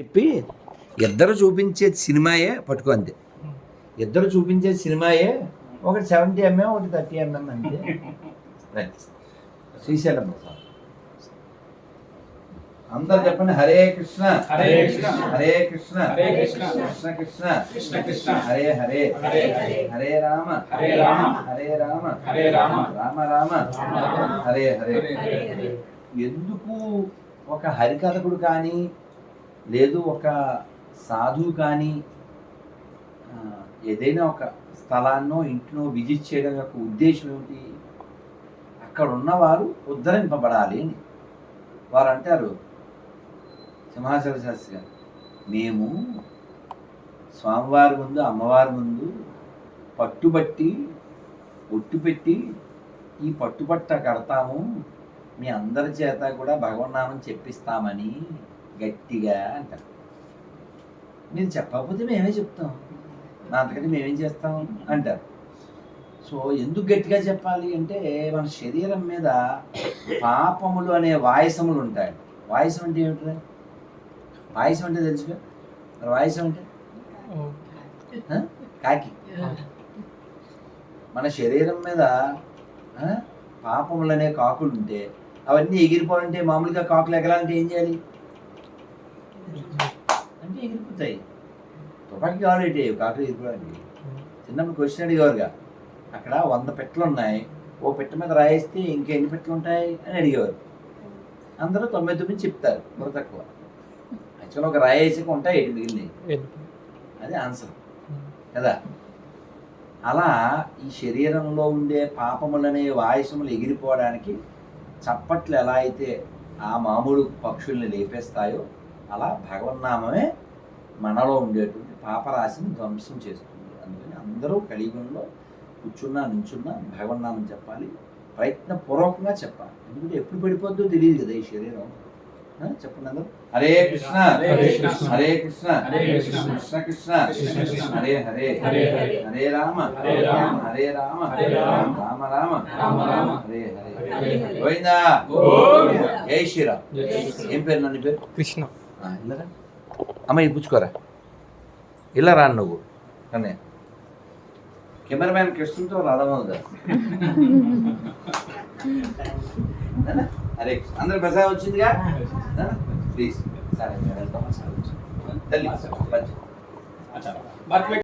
చెప్పి ఇద్దరు చూపించే సినిమాయే పట్టుకో అంతే ఇద్దరు చూపించే సినిమాయే ఒకటి సెవెంటీ ఎంఎం ఒకటి థర్టీ ఎంఎం అంతే. రైట్ శ్రీశైలం ప్రసాద్. అందరు చెప్పండి హరే కృష్ణ. హరే కృష్ణ. హరే కృష్ణ. హరే కృష్ణ. కృష్ణ కృష్ణ. కృష్ణ కృష్ణ. హరే హరే. హరే రామ. హరే రామ. హరే రామ. హరే రామ. రామ రామ. హరే హరే. ఎందుకు ఒక హరికథకుడు కానీ లేదు ఒక సాధువు కానీ ఏదైనా ఒక స్థలాన్నో ఇంటినో విజిట్ చేయడం యొక్క ఉద్దేశం ఏమిటి? అక్కడ ఉన్నవారు ఉద్ధరింపబడాలి అని. వారు అంటారు సింహాచల శాస్త్రి గారు మేము స్వామివారి ముందు అమ్మవారి ముందు పట్టుబట్టి ఒట్టు పెట్టి ఈ పట్టుబట్ట కడతాము. మీ అందరి చేత కూడా భగవన్నామని చెప్పిస్తామని గట్టిగా అంటారు. మీరు చెప్పకపోతే మేమే చెప్తాం. నా అంతకంటే మేమేం చేస్తాం? అంటారు. సో ఎందుకు గట్టిగా చెప్పాలి అంటే మన శరీరం మీద పాపములు అనే వాయసములు ఉంటాయి. వాయసం అంటే ఏమిటి? వాయసం అంటే తెలుసుగా? మరి వాయసం అంటే? కాకి. మన శరీరం మీద ఆ, పాపములనే కాకులు ఉంటే అవన్నీ ఎగిరిపోవాలంటే మామూలుగా కాకులు ఎగరాలంటే ఏం చేయాలి? ఎగిరిపోతాయి తుపాకీ కావాలంటే కాకులు ఎగిరిపోవడానికి చిన్నప్పుడు క్వశ్చన్ అడిగేవారుగా. అక్కడ వంద పెట్టెలు ఉన్నాయి ఓ పెట్టె మీద రాయిస్తే ఇంకా ఎన్ని పెట్టెలు ఉంటాయి అని అడిగేవారు. అందరూ తొంభై తొమ్మిది చెప్తారు. మరి తక్కువ. యాక్చువల్ ఒక రాయేసాక ఉంటాయి ఎటు మిగిలినవి అది ఆన్సర్. కదా? అలా ఈ శరీరంలో ఉండే పాపములనే వాయుసములు ఎగిరిపోవడానికి చప్పట్లు ఎలా అయితే ఆ మామూలు పక్షుల్ని లేపేస్తాయో అలా భగవన్నామమే మనలో ఉండేటువంటి పాపరాశిని ధ్వంసం చేస్తుంది. అందుకని అందరూ కలియుగంలో కూర్చున్నా నుంచున్నా భగవన్నామం చెప్పాలి. ప్రయత్నపూర్వకంగా చెప్పాలి. ఎందుకంటే ఎప్పుడు పడిపోద్దో తెలియదు కదా ఈ శరీరం. చెప్పండి అందరూ. హరే కృష్ణ. హరే కృష్ణ. హరే కృష్ణ. హరే కృష్ణ. హరే హరే. హరే హరే. హరే రామ. హరే రామ. హరే రామ. హరే రామ. రామ రామ. రామ రామ. హరే హరే. హరే హరే. గోవిందా. జై శ్రీరామ్. ఏం పేరు? నన్ను పేరు? కృష్ణ. అమ్మ ఇది పుచ్చుకోరా. ఇలా రా నువ్వు. కన్నయ్య కెమెరామ్యాన్ కృష్ణతో రాధమవుదా అరే అందరు ప్రసాదం వచ్చిందిగా? ప్లీజ్ సరే తల్లి